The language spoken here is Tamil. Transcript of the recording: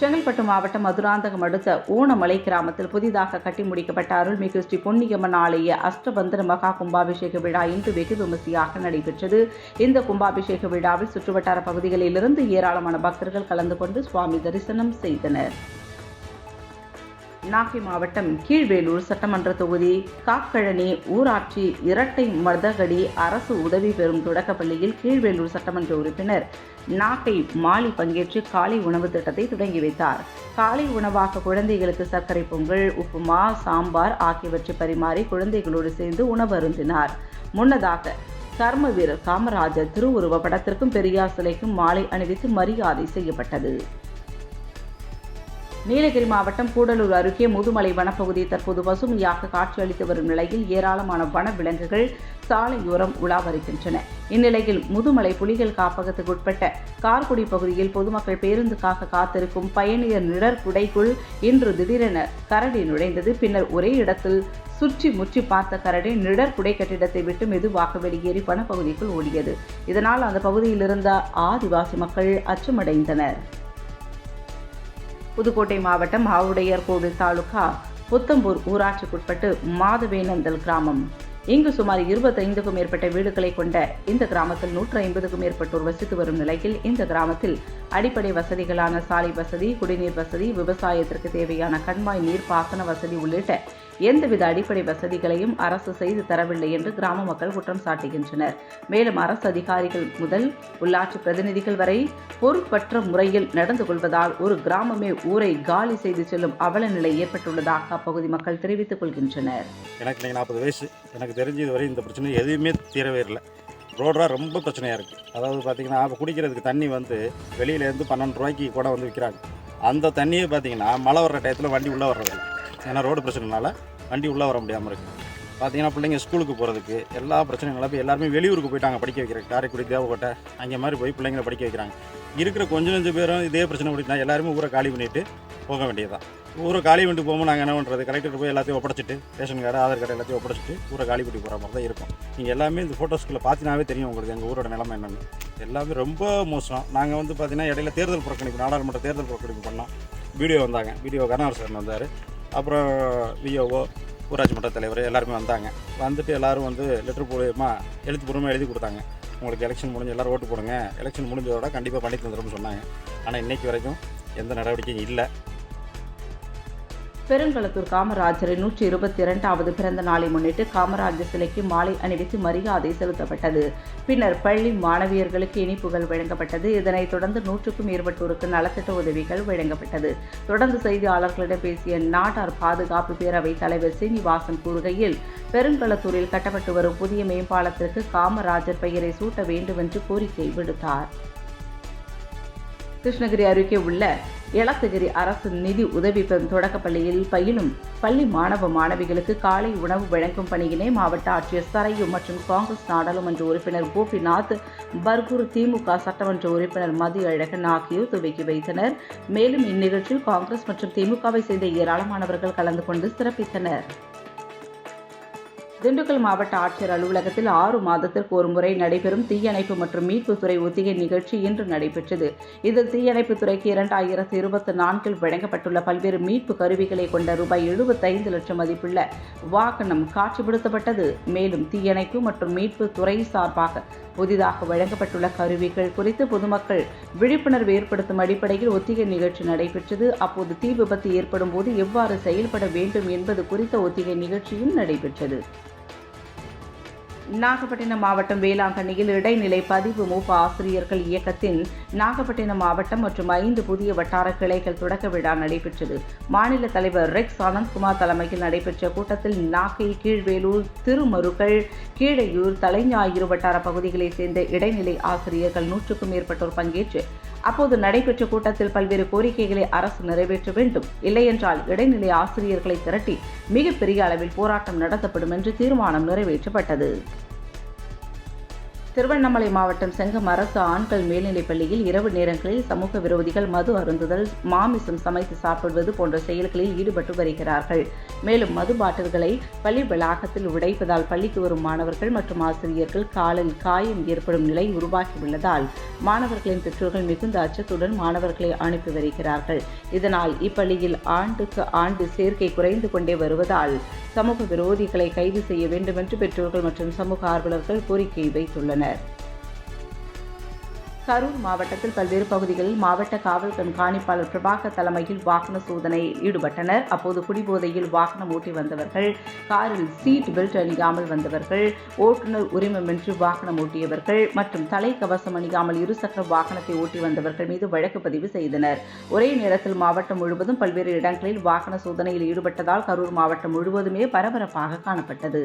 செங்கல்பட்டு மாவட்டம் மதுராந்தகம் அடுத்த ஊனமலை கிராமத்தில் புதிதாக கட்டி முடிக்கப்பட்ட அருள்மிகு ஸ்ரீ பொன்னியம்மன் ஆலய அஷ்டபந்திர மகா கும்பாபிஷேக விழா இன்று வெகு விமர்சையாக நடைபெற்றது. இந்த கும்பாபிஷேக விழாவில் சுற்றுவட்டார பகுதிகளிலிருந்து ஏராளமான பக்தர்கள் கலந்து கொண்டு சுவாமி தரிசனம் செய்தனர். நாகை மாவட்டம் கீழ்வேலூர் சட்டமன்ற தொகுதி காக்கழனி ஊராட்சி இரட்டை மதகடி அரசு உதவி பெறும் தொடக்கப்பள்ளியில் கீழ்வேலூர் சட்டமன்ற உறுப்பினர் நாகை மாலி பங்கேற்று காலை உணவு திட்டத்தை தொடங்கி வைத்தார். காலை உணவாக குழந்தைகளுக்கு சர்க்கரை பொங்கல் உப்புமா சாம்பார் ஆகியவற்றை பரிமாறி குழந்தைகளோடு சேர்ந்து உணவு அருந்தினார். முன்னதாக கர்ம வீரர் காமராஜர் திருவுருவ படத்திற்கும் பெரியார் சிலைக்கும் மாலை அணிவித்து மரியாதை செய்யப்பட்டது. நீலகிரி மாவட்டம் கூடலூர் அருகே முதுமலை வனப்பகுதி தற்போது பசுமையாக காட்சியளித்து வரும் நிலையில் ஏராளமான வன விலங்குகள் சாலையோரம் உலா வருகின்றன இந்நிலையில் முதுமலை புலிகள் காப்பகத்துக்கு உட்பட்ட கார்குடி பகுதியில் பொதுமக்கள் பேருந்துக்காக காத்திருக்கும் பயணியர் நிழற்குடைக்குள் இன்று திடீரென கரடி நுழைந்தது. பின்னர் ஒரே இடத்தில் சுற்றி முற்றி பார்த்த கரடி நிழற்குடை கட்டிடத்தை விட்டு மெதுவாக வெளியேறி வனப்பகுதிக்குள் ஓடியது. இதனால் அந்த பகுதியில் இருந்த ஆதிவாசி மக்கள் அச்சமடைந்தனர். புதுக்கோட்டை மாவட்டம் ஆவுடையார் கோவில் தாலுகா புத்தம்பூர் ஊராட்சிக்குட்பட்டு மாதவேனந்தல் கிராமம். இங்கு சுமார் இருபத்தைந்துக்கும் மேற்பட்ட வீடுகளை கொண்ட இந்த கிராமத்தில் நூற்று ஐம்பதுக்கும் மேற்பட்டோர் வசித்து வரும் நிலையில் இந்த கிராமத்தில் அடிப்படை வசதிகளான சாலை வசதி குடிநீர் வசதி விவசாயத்திற்கு தேவையான கண்மாய் நீர் பாசன வசதி உள்ளிட்ட எந்தவித அடிப்படை வசதிகளையும் அரசு செய்து தரவில்லை என்று கிராம மக்கள் குற்றம் சாட்டுகின்றனர். மேலும் அரசு அதிகாரிகள் முதல் உள்ளாட்சி பிரதிநிதிகள் வரை பொறுப்பற்ற முறையில் நடந்து கொள்வதால் ஒரு கிராமமே ஊரை காலி செய்து செல்லும் அவல நிலை ஏற்பட்டுள்ளதாக அப்பகுதி மக்கள் தெரிவித்துக் கொள்கின்றனர். எனக்கு நாற்பது வயசு. எனக்கு தெரிஞ்சு இதுவரை இந்த பிரச்சனை எதுவுமே தீரவே இல்லை. ரோடெலாம் ரொம்ப பிரச்சனையாக இருக்குது அதாவது பார்த்தீங்கன்னா குடிக்கிறதுக்கு தண்ணி வந்து வெளியிலேருந்து பன்னெண்டு ரூபாய்க்கு கூட வந்து விற்கிறாங்க அந்த தண்ணியை பார்த்தீங்கன்னா மழை வர்ற டயத்தில் வண்டி உள்ளே வர்றதில்ல ஏன்னா ரோடு பிரச்சனைனால வண்டி உள்ளே வர முடியாமல் இருக்குது பார்த்தீங்கன்னா பிள்ளைங்க ஸ்கூலுக்கு போகிறதுக்கு எல்லா பிரச்சனைகளும் இப்போ எல்லாருமே வெளியூருக்கு போயிட்டாங்க படிக்க வைக்கிறாங்க காரைக்குடி தேவக்கோட்டை அங்கே மாதிரி போய் பிள்ளைங்களை படிக்க வைக்கிறாங்க. இருக்கிற கொஞ்சம் கொஞ்சம் பேரும் இதே பிரச்சனை ஓடிட்டா எல்லாருமே ஊரை காலி பண்ணிட்டு போக வேண்டியதான் ஊரை காலி பண்ணிட்டு போகும்போது நாங்கள் என்ன பண்ணுறது கலெக்டர் போய் எல்லாத்தையும் ஒப்படைச்சிட்டு ரேஷன் கார்டு ஆதார் கார்டு எல்லாத்தையும் ஒப்படைச்சிட்டு ஊரை காலி பண்ணி போகிற மாதிரி தான் இருக்கும். நீங்கள் எல்லாமே இந்த ஃபோட்டோஸ்குள்ளே பார்த்தினாவே தெரியும் உங்களுக்கு எங்கள் ஊரோட நிலைமை என்னென்னு. எல்லாமே ரொம்ப மோசம். நாங்கள் வந்து பார்த்தீங்கன்னா இடையில தேர்தல் புறக்கணிப்பு நாடாளுமன்ற தேர்தல் புறக்கணிப்பு பண்ணோம். வீடியோ வந்தாங்க. வீடியோ கருணாகரன் வந்தார். அப்புறம் விஓஓ ஊராட்சி மன்ற தலைவர் எல்லாருமே வந்தாங்க. வந்துட்டு எல்லாரும் வந்து லெட்டர் மூலியமா எழுத்துப்பூர்வமாக எழுதி கொடுத்தாங்க. உங்களுக்கு எலெக்ஷன் முடிஞ்சு எல்லோரும் ஓட்டு போடுங்க. எலெக்ஷன் முடிஞ்சதோட கண்டிப்பாக பண்ணி தந்துடும் சொன்னாங்க. ஆனால் இன்றைக்கி வரைக்கும் எந்த நடவடிக்கையும் இல்லை. பெருங்களத்தூர் காமராஜரின் நூற்றி இருபத்தி இரண்டாவது பிறந்த நாளை முன்னிட்டு காமராஜர் சிலைக்கு மாலை அணிவித்து மரியாதை செலுத்தப்பட்டது. பின்னர் பள்ளி மாணவியர்களுக்கு இனிப்புகள் வழங்கப்பட்டது. இதனைத் தொடர்ந்து நூற்றுக்கும் மேற்பட்டோருக்கு நலத்திட்ட உதவிகள் வழங்கப்பட்டது. தொடர்ந்து செய்தியாளர்களிடம் பேசிய நாட்டார் பாதுகாப்பு பேரவைத் தலைவர் சீனிவாசன் கூறுகையில் பெருங்களத்தூரில் கட்டப்பட்டு வரும் புதிய மேம்பாலத்திற்கு காமராஜர் பெயரை சூட்ட வேண்டும் என்று கோரிக்கை விடுத்தார். கிருஷ்ணகிரி அருகே உள்ள எலத்தகிரி அரசு நிதி உதவி பெறும் தொடக்கப்பள்ளியில் பயிலும் பள்ளி மாணவ மாணவிகளுக்கு காலை உணவு வழங்கும் பணியினை மாவட்ட ஆட்சியர் சரையு மற்றும் காங்கிரஸ் நாடாளுமன்ற உறுப்பினர் கோபிநாத் பர்கூர் திமுக சட்டமன்ற உறுப்பினர் மதி அழகன் ஆகியோர் துவக்கி வைத்தனர். மேலும் இந்நிகழ்ச்சியில் காங்கிரஸ் மற்றும் திமுகவை சேர்ந்த ஏராளமானவர்கள் கலந்து கொண்டு சிறப்பித்தனர். திண்டுக்கல் மாவட்ட ஆட்சியர் அலுவலகத்தில் ஆறு மாதத்திற்கு ஒருமுறை நடைபெறும் தீயணைப்பு மற்றும் மீட்புத்துறை ஒத்திகை நிகழ்ச்சி இன்று நடைபெற்றது. இதில் தீயணைப்பு துறைக்கு இரண்டாயிரத்து இருபத்தி நான்கில் வழங்கப்பட்டுள்ள பல்வேறு மீட்பு கருவிகளை கொண்ட ரூபாய் எழுபத்தைந்து லட்சம் மதிப்புள்ள வாகனம் காட்சிப்படுத்தப்பட்டது. மேலும் தீயணைப்பு மற்றும் மீட்பு துறை சார்பாக புதிதாக வழங்கப்பட்டுள்ள கருவிகள் குறித்து பொதுமக்கள் விழிப்புணர்வு ஏற்படுத்தும் அடிப்படையில் ஒத்திகை நிகழ்ச்சி நடைபெற்றது. அப்போது தீ விபத்து ஏற்படும் போது எவ்வாறு செயல்பட வேண்டும் என்பது குறித்த ஒத்திகை நிகழ்ச்சியும் நடைபெற்றது. நாகப்பட்டினம் மாவட்டம் வேளாங்கண்ணியில் இடைநிலை பதிவு மூப்ப ஆசிரியர்கள் இயக்கத்தின் நாகப்பட்டினம் மாவட்டம் மற்றும் ஐந்து புதிய வட்டார கிளைகள் தொடக்க விழா நடைபெற்றது. மாநில தலைவர் ரெக்ஸ் ஆனந்த்குமார் தலைமையில் நடைபெற்ற கூட்டத்தில் நாகை கீழ்வேலூர் திருமருக்கள் கீழையூர் தலைஞாயிறு வட்டார பகுதிகளைச் சேர்ந்த இடைநிலை ஆசிரியர்கள் நூற்றுக்கும் மேற்பட்டோர் பங்கேற்று அப்போது நடைபெற்ற கூட்டத்தில் பல்வேறு கோரிக்கைகளை அரசு நிறைவேற்ற வேண்டும். இல்லையென்றால் இடைநிலை ஆசிரியர்களை திரட்டி மிகப்பெரிய அளவில் போராட்டம் நடத்தப்படும் என்று தீர்மானம் நிறைவேற்றப்பட்டது. திருவண்ணாமலை மாவட்டம் செங்கம் அரசு ஆண்கள் மேல்நிலைப் பள்ளியில் இரவு நேரங்களில் சமூக விரோதிகள் மது அருந்துதல் மாமிசம் சமைத்து சாப்பிடுவது போன்ற செயல்களில் ஈடுபட்டு வருகிறார்கள். மேலும் மது பாட்டில்களை பள்ளி வளாகத்தில் உடைப்பதால் பள்ளிக்கு வரும் மாணவர்கள் மற்றும் ஆசிரியர்கள் காலில் காயம் ஏற்படும் நிலை உருவாகியுள்ளதால் மாணவர்களின் பெற்றோர்கள் மிகுந்த அச்சத்துடன் மாணவர்களை அனுப்பி வருகிறார்கள். இதனால் இப்பள்ளியில் ஆண்டுக்கு ஆண்டு சேர்க்கை குறைந்து கொண்டே வருவதால் சமூக விரோதிகளை கைது செய்ய வேண்டும் என்று பெற்றோர்கள் மற்றும் சமூக ஆர்வலர்கள் கோரிக்கை வைத்துள்ளனர். கரூர் மாவட்டத்தில் பல்வேறு பகுதிகளில் மாவட்ட காவல் கண்காணிப்பாளர் பிரபாகர் தலைமையில் வாகன சோதனையில் ஈடுபட்டனர். அப்போது குடிபோதையில் வாகனம் ஓட்டி வந்தவர்கள் காரில் சீட் பெல்ட் அணியாமல் வந்தவர்கள் ஓட்டுநர் உரிமமின்றி வாகனம் ஓட்டியவர்கள் மற்றும் தலைக்கவசம் அணியாமல் இருசக்கர வாகனத்தை ஓட்டி வந்தவர்கள் மீது வழக்கு பதிவு செய்தனர். ஒரே நேரத்தில் மாவட்டம் முழுவதும் பல்வேறு இடங்களில் வாகன சோதனையில் ஈடுபட்டதால் கரூர் மாவட்டம் முழுவதுமே பரபரப்பாக காணப்பட்டது.